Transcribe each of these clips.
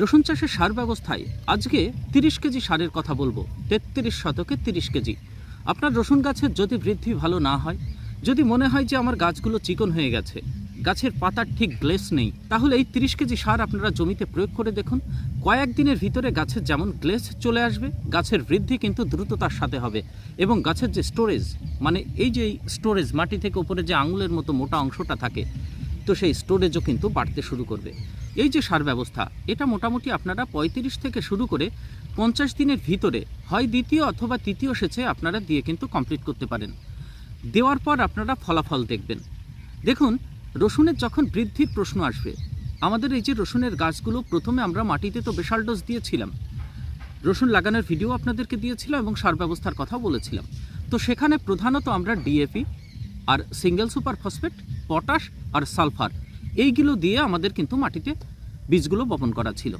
রসুন চাষের সার ব্যবস্থায় আজকে তিরিশ কেজি সারের কথা বলব, তেত্রিশ শতকে তিরিশ কেজি। আপনার রসুন গাছের যদি বৃদ্ধি ভালো না হয়, যদি মনে হয় যে আমার গাছগুলো চিকন হয়ে গেছে, গাছের পাতার ঠিক গ্লেস নেই, তাহলে এই তিরিশ কেজি সার আপনারা জমিতে প্রয়োগ করে দেখুন কয়েকদিনের ভিতরে গাছের যেমন গ্লেস চলে আসবে, গাছের বৃদ্ধি কিন্তু দ্রুততার সাথে হবে এবং গাছের যে স্টোরেজ মানে এই যে স্টোরেজ মাটি থেকে উপরে যে আঙুলের মতো মোটা অংশটা থাকে, তো সেই স্টোরেজও কিন্তু বাড়তে শুরু করবে। এই যে সার ব্যবস্থা, এটা মোটামুটি আপনারা পঁয়ত্রিশ থেকে শুরু করে পঞ্চাশ দিনের ভিতরে হয় দ্বিতীয় অথবা তৃতীয় সেচে আপনারা দিয়ে কিন্তু কমপ্লিট করতে পারেন। দেওয়ার পর আপনারা ফলাফল দেখবেন। দেখুন, রসুনের যখন বৃদ্ধির প্রশ্ন আসবে, আমাদের এই যে রসুনের গাছগুলো প্রথমে আমরা মাটিতে তো বেশাল ডোজ দিয়েছিলাম। রসুন লাগানোর ভিডিও আপনাদেরকে দিয়েছিলাম এবং সার ব্যবস্থার কথা বলেছিলাম। তো সেখানে প্রধানত আমরা ডিএপি আর সিঙ্গেল সুপার ফসফেট পটাশ আর সালফার এইগুলো দিয়ে আমাদের কিন্তু মাটিতে বীজগুলো বপন করা ছিল।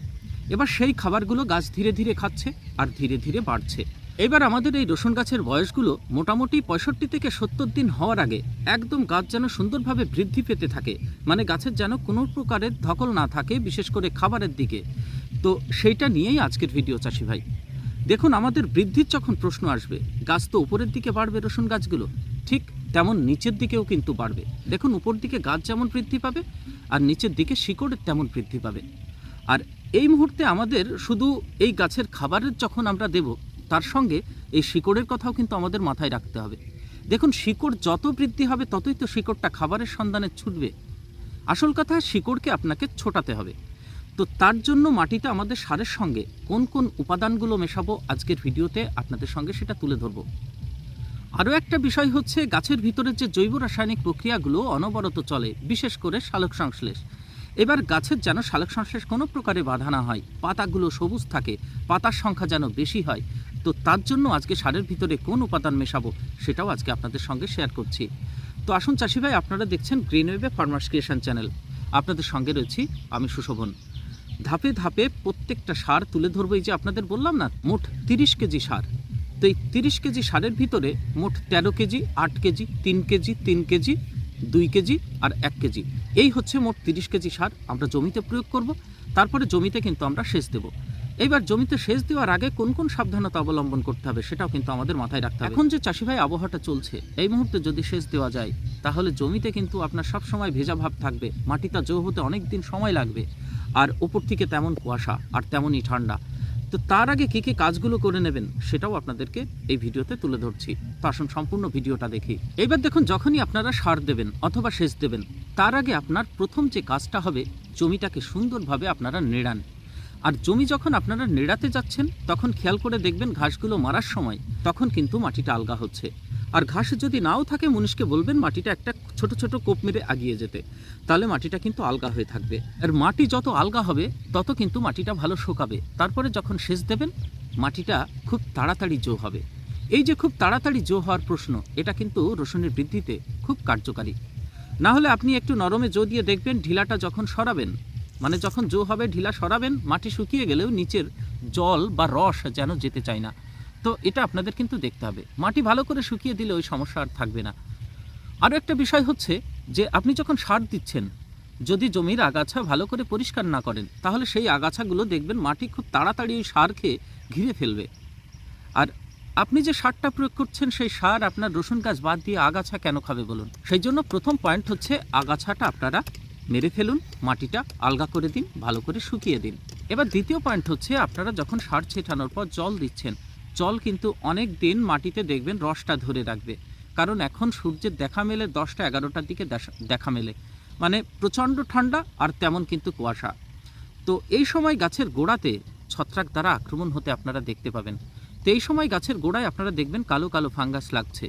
এবার সেই খাবারগুলো গাছ ধীরে ধীরে খাচ্ছে আর ধীরে ধীরে বাড়ছে। এবার আমাদের এই রসুন গাছের বয়সগুলো মোটামুটি পঁয়ষট্টি থেকে সত্তর দিন হওয়ার আগে একদম গাছ যেন সুন্দরভাবে বৃদ্ধি পেতে থাকে মানে গাছের যেন কোনো প্রকারের ধকল না থাকে, বিশেষ করে খাবারের দিকে। তো সেইটা নিয়েই আজকের ভিডিও, চাষি ভাই। দেখুন, আমাদের বৃদ্ধির যখন প্রশ্ন আসবে, গাছ তো উপরের দিকে বাড়বে রসুন গাছগুলো, ঠিক তেমন নিচের দিকেও কিন্তু বাড়বে। দেখুন, উপর দিকে গাছ যেমন বৃদ্ধি পাবে আর নিচের দিকে শিকড় তেমন বৃদ্ধি পাবে। আর এই মুহূর্তে আমাদের শুধু এই গাছের খাবারের যখন আমরা দেব, তার সঙ্গে এই শিকড়ের কথাও কিন্তু আমাদের মাথায় রাখতে হবে। দেখুন, শিকড় যত বৃদ্ধি হবে, ততই তো শিকড়টা খাবারের সন্ধানে ছুটবে। আসল কথা, শিকড়কে আপনাকে ছোটাতে হবে। তো তার জন্য মাটিতে আমাদের সারের সঙ্গে কোন কোন উপাদানগুলো মেশাবো আজকের ভিডিওতে আপনাদের সঙ্গে সেটা তুলে ধরবো। আরও একটা বিষয় হচ্ছে, গাছের ভিতরে যে জৈব রাসায়নিক প্রক্রিয়াগুলো অনবরত চলে, বিশেষ করে শালক সংশ্লেষ। এবার গাছের যেন শালক সংশ্লেষ কোনো প্রকারে বাধা না হয়, পাতাগুলো সবুজ থাকে, পাতার সংখ্যা যেন বেশি হয়। তো তার জন্য আজকে সারের ভিতরে কোন উপাদান মেশাবো, সেটাও আজকে আপনাদের সঙ্গে শেয়ার করছি। তো আসুন চাষি ভাই, আপনারা দেখছেন গ্রিনওয়েবে ফার্মার্স ক্রিয়েশন চ্যানেল আপনাদের সঙ্গে রয়েছি আমি সুশোভন। ধাপে ধাপে প্রত্যেকটা সার তুলে ধরবো, এই যে আপনাদের বললাম না, মোট তিরিশ কেজি সার। তো এই তিরিশ কেজি সারের ভিতরে মোট তেরো কেজি, আট কেজি, তিন কেজি তিন কেজি, দুই কেজি আর এক কেজি। এই হচ্ছে মোট তিরিশ কেজি সার আমরা জমিতে প্রয়োগ করব। তারপরে জমিতে কিন্তু আমরা সেচ দেব। এইবার জমিতে সেচ দেওয়ার আগে কোন কোন সাবধানতা অবলম্বন করতে হবে সেটাও কিন্তু আমাদের মাথায় রাখতে হবে। এখন যে চাষি ভাই আবহাওয়াটা চলছে, এই মুহূর্তে যদি সেচ দেওয়া যায়, তাহলে জমিতে কিন্তু আপনার সব সময় ভেজা ভাব থাকবে মাটিটা জো হতে অনেক দিন সময় লাগবে। আর উপর থেকে তেমন কুয়াশা আর তেমনই ঠান্ডা। তো তার আগে কী কী কাজগুলো করে নেবেন সেটাও আপনাদেরকে এই ভিডিওতে তুলে ধরছি। তো আসুন সম্পূর্ণ ভিডিওটা দেখি। এবার দেখুন, যখনই আপনারা সার দেবেন অথবা সেচ দেবেন, তার আগে আপনার প্রথম যে কাজটা হবে, জমিটাকে সুন্দরভাবে আপনারা নেড়ান। আর জমি যখন আপনারা নেড়াতে যাচ্ছেন, তখন খেয়াল করে দেখবেন ঘাসগুলো মারার সময় তখন কিন্তু মাটিটা আলগা হচ্ছে। আর ঘাস যদি নাও থাকে, মনীষকে বলবেন মাটিটা একটা ছোট ছোট কোপ মেরে আগিয়ে যেতে। তাহলে মাটিটা কিন্তু আলগা হয়ে থাকবে। আর মাটি যত আলগা হবে, তত কিন্তু মাটিটা ভালো শুকাবে। তারপরে যখন সেচ দেবেন, মাটিটা খুব তাড়াতাড়ি জো হবে। এই যে খুব তাড়াতাড়ি জো হওয়ার প্রশ্ন, এটা কিন্তু রসুনের বৃদ্ধিতে খুব কার্যকারী। না হলে আপনি একটু নরমে জো দিয়ে দেখবেন, ঢিলাটা যখন সরাবেন মানে যখন জো হবে, ঢিলা সরাবেন, মাটি শুকিয়ে গেলেও নিচের জল বা রস যেন যেতে চায় না। তো এটা আপনাদের কিন্তু দেখতে হবে। মাটি ভালো করে শুকিয়ে দিলে ওই সমস্যা আর থাকবে না। আরও একটা বিষয় হচ্ছে যে, আপনি যখন সার দিচ্ছেন, যদি জমির আগাছা ভালো করে পরিষ্কার না করেন, তাহলে সেই আগাছাগুলো দেখবেন মাটি খুব তাড়াতাড়ি ওই সার খেয়ে ঘিরে ফেলবে। আর আপনি যে সারটা প্রয়োগ করছেন, সেই সার আপনার রসুন গাছ বাদ দিয়ে আগাছা কেন খাবে বলুন? সেই জন্য প্রথম পয়েন্ট হচ্ছে আগাছাটা আপনারা মেরে ফেলুন, মাটিটা আলগা করে দিন, ভালো করে শুকিয়ে দিন। এবার দ্বিতীয় পয়েন্ট হচ্ছে আপনারা যখন সার ছেটানোর পর জল দিচ্ছেন জল কিন্তু অনেক দিন মাটিতে দেখবেন রসটা ধরে রাখবে। কারণ এখন সূর্যের দেখা মেলে দশটা এগারোটার দিকে দেখা মেলে। মানে প্রচণ্ড ঠান্ডা আর তেমন কিন্তু কুয়াশা। তো এই সময় গাছের গোড়াতে ছত্রাক দ্বারা আক্রমণ হতে আপনারা দেখতে পাবেন। তো এই সময় গাছের গোড়ায় আপনারা দেখবেন কালো কালো ফাঙ্গাস লাগছে।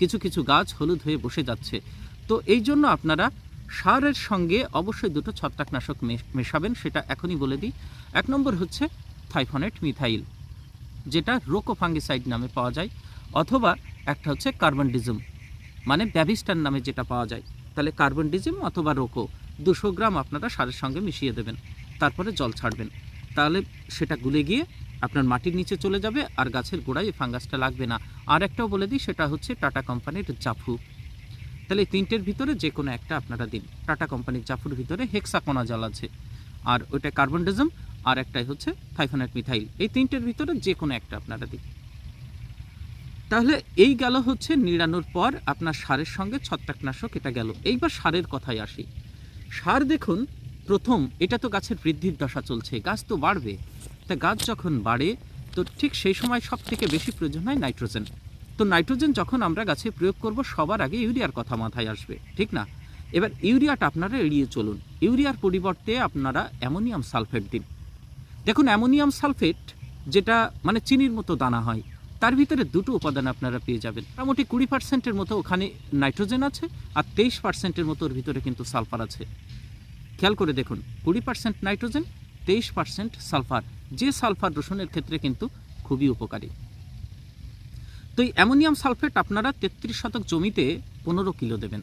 কিছু কিছু গাছ হলুদ হয়ে বসে যাচ্ছে। তো এই জন্য আপনারা সারের সঙ্গে অবশ্যই দুটো ছত্রাকনাশক মেশাবেন, সেটা এখনই বলে দিই। এক নম্বর হচ্ছে থাইফনেট মিথাইল। যেটা রোকো ফাঙ্গিসাইড নামে পাওয়া যায়, অথবা একটা হচ্ছে কার্বনডিজম মানে ব্যাবিস্টার নামে যেটা পাওয়া যায়। তাহলে কার্বনডিজম অথবা রোকো, দুশো গ্রাম আপনারা সারের সঙ্গে মিশিয়ে দেবেন, তারপরে জল ছাড়বেন। তাহলে সেটা গুলে গিয়ে আপনার মাটির নিচে চলে যাবে, আর গাছের গোড়ায় ফাঙ্গাসটা লাগবে না। আর একটাও বলে দিই, সেটা হচ্ছে টাটা কোম্পানির জাফু। তাহলে তিনটের ভিতরে যে কোনো একটা আপনারা দিন। টাটা কোম্পানির জাফুর ভিতরে হেক্সাকোনা জল আছে। আর ওইটা কার্বনডিজম আর একটাই হচ্ছে থাইফোনেট মিথাইল। এই তিনটের ভিতরে যে কোনো একটা আপনারা দিন। তাহলে এই গেল হচ্ছে নিড়ানোর পর আপনার সারের সঙ্গে ছত্রাকনাশক এটা গেল। এইবার সারের কথায় আসি। সার দেখুন, প্রথম এটা তো গাছের বৃদ্ধির দশা চলছে, গাছ তো বাড়বে। তা গাছ যখন বাড়ে, তো ঠিক সেই সময় সব থেকে বেশি প্রয়োজন হয় নাইট্রোজেন। তো নাইট্রোজেন যখন আমরা গাছে প্রয়োগ করব, সবার আগে ইউরিয়ার কথা মাথায় আসবে, ঠিক না? এবার ইউরিয়াটা আপনারা এড়িয়ে চলুন। ইউরিয়ার পরিবর্তে আপনারা অ্যামোনিয়াম সালফেট দিন। দেখুন, অ্যামোনিয়াম সালফেট যেটা মানে চিনির মতো দানা হয়, তার ভিতরে দুটো উপাদান আপনারা পেয়ে যাবেন। মোটামুটি কুড়ি পার্সেন্টের মতো ওখানে নাইট্রোজেন আছে আর তেইশ পার্সেন্টের মতো ওর ভিতরে কিন্তু সালফার আছে। খেয়াল করে দেখুন, কুড়ি পার্সেন্ট নাইট্রোজেন, তেইশ পার্সেন্ট সালফার, যে সালফার রসুনের ক্ষেত্রে কিন্তু খুবই উপকারী। তো এই অ্যামোনিয়াম সালফেট আপনারা তেত্রিশ শতক জমিতে পনেরো কিলো দেবেন।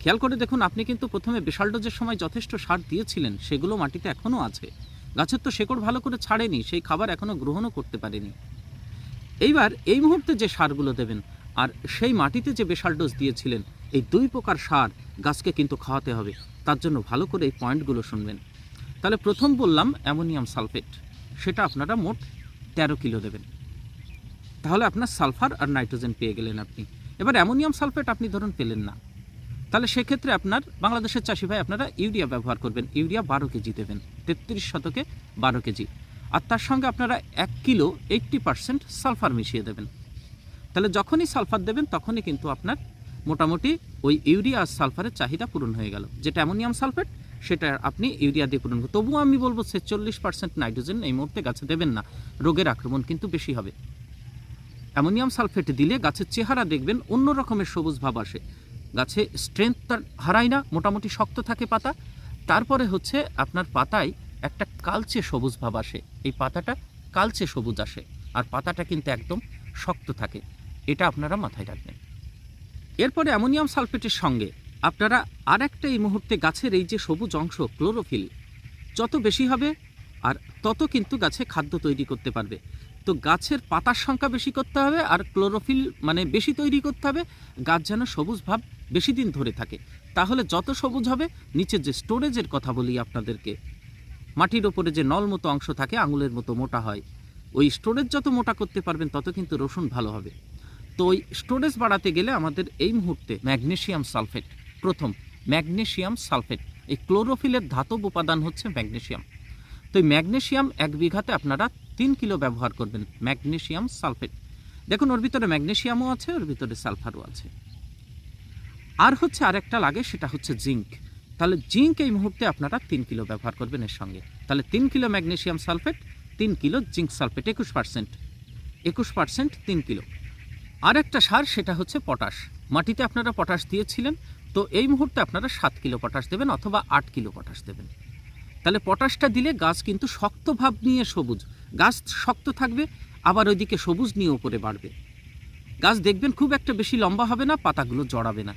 খেয়াল করে দেখুন, আপনি কিন্তু প্রথমে বিশাল ডোজের সময় যথেষ্ট সার দিয়েছিলেন, সেগুলো মাটিতে এখনও আছে। গাছের তো শেকড় ভালো করে ছাড়েনি, সেই খাবার এখনও গ্রহণও করতে পারেনি। এইবার এই মুহূর্তে যে সারগুলো দেবেন, আর সেই মাটিতে যে বেশাল ডোজ দিয়েছিলেন, এই দুই প্রকার সার গাছকে কিন্তু খাওয়াতে হবে। তার জন্য ভালো করে এই পয়েন্টগুলো শুনবেন। তাহলে প্রথম বললাম অ্যামোনিয়াম সালফেট, সেটা আপনারা মোট তেরো কিলো দেবেন। তাহলে আপনার সালফার আর নাইট্রোজেন পেয়ে গেলেন আপনি। এবার অ্যামোনিয়াম সালফেট আপনি ধরুন পেলেন না। তাহলে সেক্ষেত্রে আপনার বাংলাদেশের চাষি ভাই আপনারা ইউরিয়া ব্যবহার করবেন। ইউরিয়া বারো কেজি দেবেন, তেত্রিশ শতকে বারো কেজি। আর তার সঙ্গে আপনারা এক কিলো এইট্টি পার্সেন্ট সালফার মিশিয়ে দেবেন। তাহলে যখনই সালফার দেবেন, তখনই কিন্তু আপনার মোটামুটি ওই ইউরিয়া আর সালফারের চাহিদা পূরণ হয়ে গেল। যেটা অ্যামোনিয়াম সালফেট, সেটা আপনি ইউরিয়া দিয়ে পূরণ করুন তবুও আমি বলব ছেচল্লিশ পার্সেন্ট নাইট্রোজেন এই মুহূর্তে গাছে দেবেন না। রোগের আক্রমণ কিন্তু বেশি হবে। অ্যামোনিয়াম সালফেট দিলে গাছের চেহারা দেখবেন অন্য রকমের সবুজ ভাব আসে। গাছে স্ট্রেংথ তার হারায় না, মোটামুটি শক্ত থাকে পাতা। তারপরে হচ্ছে আপনার পাতায় একটা কালচে সবুজ ভাব আসে। এই পাতাটা কালচে সবুজ আসে আর পাতাটা কিন্তু একদম শক্ত থাকে। এটা আপনারা মাথায় রাখবেন। এরপরে অ্যামোনিয়াম সালফেটের সঙ্গে আপনারা আর একটা এই মুহূর্তে গাছের এই যে সবুজ অংশ ক্লোরোফিল যত বেশি হবে আর তত কিন্তু গাছে খাদ্য তৈরি করতে পারবে। তো গাছের পাতার সংখ্যা বেশি করতে হবে আর ক্লোরোফিল মানে বেশি তৈরি করতে হবে। গাছ যেন সবুজ ভাব বেশি দিন ধরে থাকে। তাহলে যত সবুজ হবে নিচের যে স্টোরেজের কথা বলি আপনাদেরকে, মাটির ওপরে যে নল মতো অংশ থাকে, আঙুলের মতো মোটা হয়, ওই স্টোরেজ যত মোটা করতে পারবেন, তত কিন্তু রসুন ভালো হবে। তো ওই স্টোরেজ বাড়াতে গেলে আমাদের এই মুহূর্তে ম্যাগনেসিয়াম সালফেট প্রথম ম্যাগনেসিয়াম সালফেট। এই ক্লোরোফিলের ধাতব উপাদান হচ্ছে ম্যাগনেসিয়াম তো এই ম্যাগনেসিয়াম এক বিঘাতে আপনারা তিন কিলো ব্যবহার করবেন ম্যাগনেসিয়াম সালফেট। দেখুন, ওর ভিতরে ম্যাগনেসিয়ামও আছে, ওর ভিতরে সালফারও আছে। আর হচ্ছে আরেকটা লাগে, সেটা হচ্ছে জিঙ্ক। তাহলে জিঙ্ক এই মুহূর্তে আপনারা তিন কিলো ব্যবহার করবেন এর সঙ্গে। তাহলে তিন কিলো ম্যাগনেশিয়াম সালফেট, তিন কিলো জিঙ্ক সালফেট, একুশ পার্সেন্ট। একুশ পার্সেন্ট, তিন কিলো। আর একটা সার, সেটা হচ্ছে পটাশ। মাটিতে আপনারা পটাশ দিয়েছিলেন, তো এই মুহূর্তে আপনারা সাত কিলো পটাশ দেবেন অথবা আট কিলো পটাশ দেবেন। তাহলে পটাশটা দিলে গাছ কিন্তু শক্ত ভাব নিয়ে সবুজ। গাছ শক্ত থাকবে, আবার ওইদিকে সবুজ নিয়ে উপরে বাড়বে। গাছ দেখবেন খুব একটা বেশি লম্বা হবে না, পাতাগুলো জড়াবে না।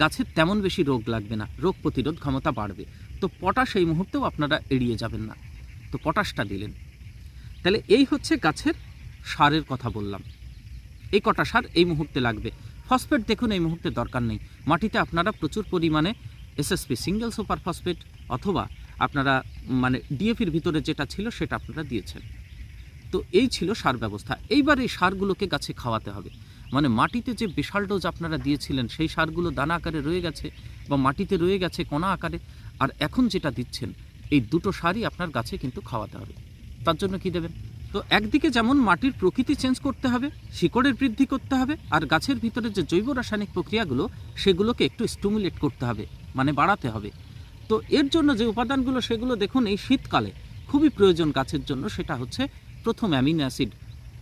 গাছের তেমন বেশি রোগ লাগবে না, রোগ প্রতিরোধ ক্ষমতা বাড়বে। তো পটাশ এই মুহূর্তেও আপনারা এড়িয়ে যাবেন না। তো পটাশটা দিলেন। তাহলে এই হচ্ছে গাছের সারের কথা বললাম। এই কটা সার এই মুহূর্তে লাগবে। ফসফেট দেখুন, এই মুহূর্তে দরকার নেই। মাটিতে আপনারা প্রচুর পরিমাণে এসএসপি সিঙ্গেল সুপার ফসফেট অথবা আপনারা মানে ডিএফির ভিতরে যেটা ছিল সেটা আপনারা দিয়েছেন। তো এই ছিল সার ব্যবস্থা। এইবার এই সারগুলোকে গাছে খাওয়াতে হবে। মানে মাটিতে যে বিশাল ডোজ আপনারা দিয়েছিলেন, সেই সারগুলো দানা আকারে রয়ে গেছে বা মাটিতে রয়ে গেছে কণা আকারে। আর এখন যেটা দিচ্ছেন, এই দুটো সারই আপনার গাছে কিন্তু খাওয়াতে হবে। তার জন্য কি দেবেন? তো একদিকে যেমন মাটির প্রকৃতি চেঞ্জ করতে হবে, শিকড়ের বৃদ্ধি করতে হবে, আর গাছের ভিতরে যে জৈব রাসায়নিক প্রক্রিয়াগুলো, সেগুলোকে একটু স্টিমুলেট করতে হবে মানে বাড়াতে হবে। তো এর জন্য যে উপাদানগুলো, সেগুলো দেখুন এই শীতকালে খুবই প্রয়োজন গাছের জন্য, সেটা হচ্ছে প্রথম অ্যামিনো অ্যাসিড।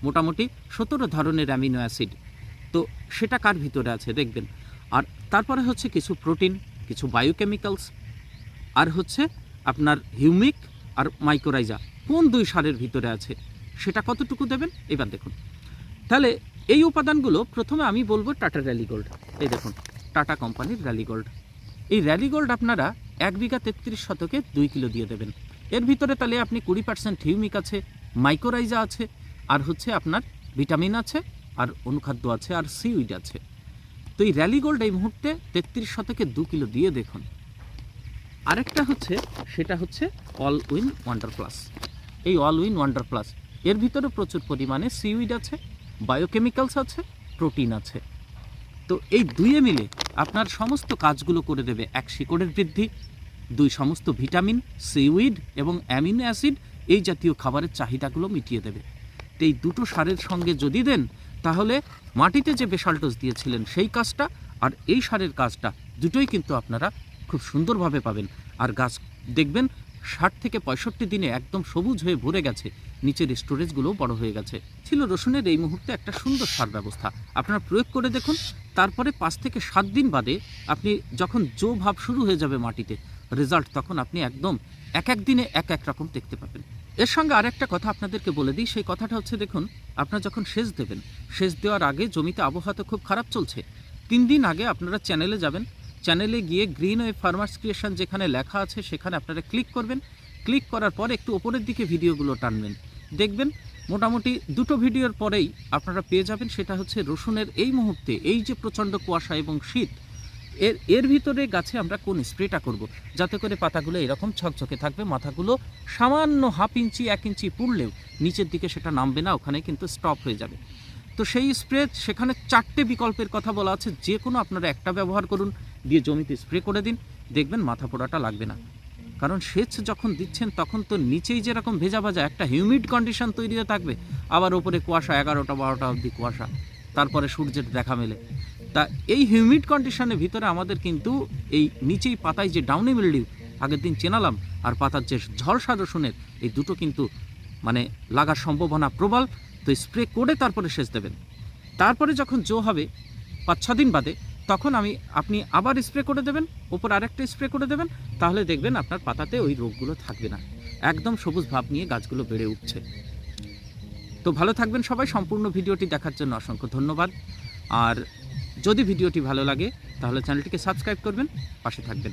মোটামুটি সতেরো ধরনের অ্যামিনো অ্যাসিড। তো সেটা কার ভিতরে আছে দেখবেন। আর তারপরে হচ্ছে কিছু প্রোটিন, কিছু বায়োকেমিক্যালস আর হচ্ছে আপনার হিউমিক আর মাইক্রোরাইজা কোন দুই সারের ভিতরে আছে, সেটা কতটুকু দেবেন? এবার দেখুন। তাহলে এই উপাদানগুলো প্রথমে আমি বলব টাটা র্যালি গোল্ড এই দেখুন, টাটা কোম্পানির র্যালি গোল্ড এই র্যালি গোল্ড আপনারা এক বিঘা তেত্রিশ শতকে দুই কিলো দিয়ে দেবেন। এর ভিতরে তাহলে আপনি কুড়ি পার্সেন্ট হিউমিক আছে মাইক্রোরাইজা আছে, আর হচ্ছে আপনার ভিটামিন আছে আর অনুখাদ্য আছে আর সিউইড আছে। তো এই র্যালি গোল্ড এই মুহূর্তে তেত্রিশ শতকে দু কিলো দিয়ে দেখুন। আরেকটা হচ্ছে, সেটা হচ্ছে অল উইন ওয়ান্ডার প্লাস এই অল উইন ওয়ান্ডার প্লাস এর ভিতরে প্রচুর পরিমাণে সিউইড আছে বায়োকেমিক্যালস আছে প্রোটিন আছে। তো এই দুইয়ে মিলে আপনার সমস্ত কাজগুলো করে দেবে এক শিকড়ের বৃদ্ধি, দুই সমস্ত ভিটামিন সিউইড এবং অ্যামিনো অ্যাসিড এই জাতীয় খাবারের চাহিদাগুলো মিটিয়ে দেবে। তো এই দুটো সারের সঙ্গে যদি দেন তাহলে মাটিতে যে ডোজ দিয়েছিলেন সেই কাজটা আর এই সারের কাজটা দুটোই কিন্তু আপনারা খুব সুন্দরভাবে পাবেন। আর গাছ দেখবেন, ষাট থেকে পঁয়ষট্টি দিনে একদম সবুজ হয়ে ভরে গেছে। নিচের স্টোরেজগুলোও বড় হয়ে গেছে। ছিল রসুনের এই মুহূর্তে একটা সুন্দর সার ব্যবস্থা। আপনারা প্রয়োগ করে দেখুন, তারপরে পাঁচ থেকে সাত দিন বাদে আপনি যখন জো ভাব শুরু হয়ে যাবে মাটিতে রেজাল্ট তখন আপনি একদম এক এক দিনে এক এক রকম দেখতে পাবেন। এর সঙ্গে আরেকটা কথা আপনাদেরকে বলে দিই, সেই কথাটা হচ্ছে দেখুন, আপনারা যখন সেচ দেবেন সেচ দেওয়ার আগে জমিতে আবহাওয়া তো খুব খারাপ চলছে। তিন দিন আগে আপনারা চ্যানেলে যাবেন। চ্যানেলে গিয়ে গ্রিন ওয়ে ফার্মার্স ক্রিয়েশন যেখানে লেখা আছে সেখানে আপনারা ক্লিক করবেন। ক্লিক করার পর একটু ওপরের দিকে ভিডিওগুলো টানবেন। দেখবেন মোটামুটি দুটো ভিডিওর পরেই আপনারা পেয়ে যাবেন সেটা হচ্ছে রসুনের এই মুহূর্তে এই যে প্রচণ্ড কুয়াশা এবং শীত, এর এর ভিতরে গাছে আমরা কোন স্প্রেটা করব? যাতে করে পাতাগুলো এরকম ছকছকে থাকবে, মাথাগুলো সামান্য হাফ ইঞ্চি, এক ইঞ্চি পুড়লেও নিচের দিকে সেটা নামবে না, ওখানে কিন্তু স্টপ হয়ে যাবে। তো সেই স্প্রে, সেখানে চারটে বিকল্পের কথা বলা আছে। যে কোনো আপনারা একটা ব্যবহার করুন, দিয়ে জমিতে স্প্রে করে দিন। দেখবেন মাথা পোড়াটা লাগবে না। কারণ সেচ যখন দিচ্ছেন, তখন তো নিচেই যেরকম ভেজা ভাজা, একটা হিউমিড কন্ডিশন তৈরি হয়ে থাকবে। আবার ওপরে কুয়াশা, এগারোটা, বারোটা অবধি কুয়াশা। তারপরে সূর্যের দেখা মেলে। তা এই হিউমিড কন্ডিশনের ভিতরে আমাদের কিন্তু এই নিচেই পাতায় যে ডাউনি মিলডিউ আগের দিন চেনালাম, আর পাতার যে ঝলসা রসুনের, এই দুটো কিন্তু মানে লাগার সম্ভাবনা প্রবল। তো স্প্রে করে তারপরে সেচ দেবেন। তারপরে যখন জো হবে, পাঁচ ছ দিন বাদে, তখন আমি, আপনি আবার স্প্রে করে দেবেন ওপর আরেকটা স্প্রে করে দেবেন, তাহলে দেখবেন আপনার পাতাতে ওই রোগগুলো থাকবে না। একদম সবুজ ভাব নিয়ে গাছগুলো বেড়ে উঠছে। তো ভালো থাকবেন সবাই, সম্পূর্ণ ভিডিওটি দেখার জন্য অসংখ্য ধন্যবাদ। আর যদি ভিডিওটি ভালো লাগে, তাহলে চ্যানেলটিকে সাবস্ক্রাইব করবেন, পাশে থাকবেন।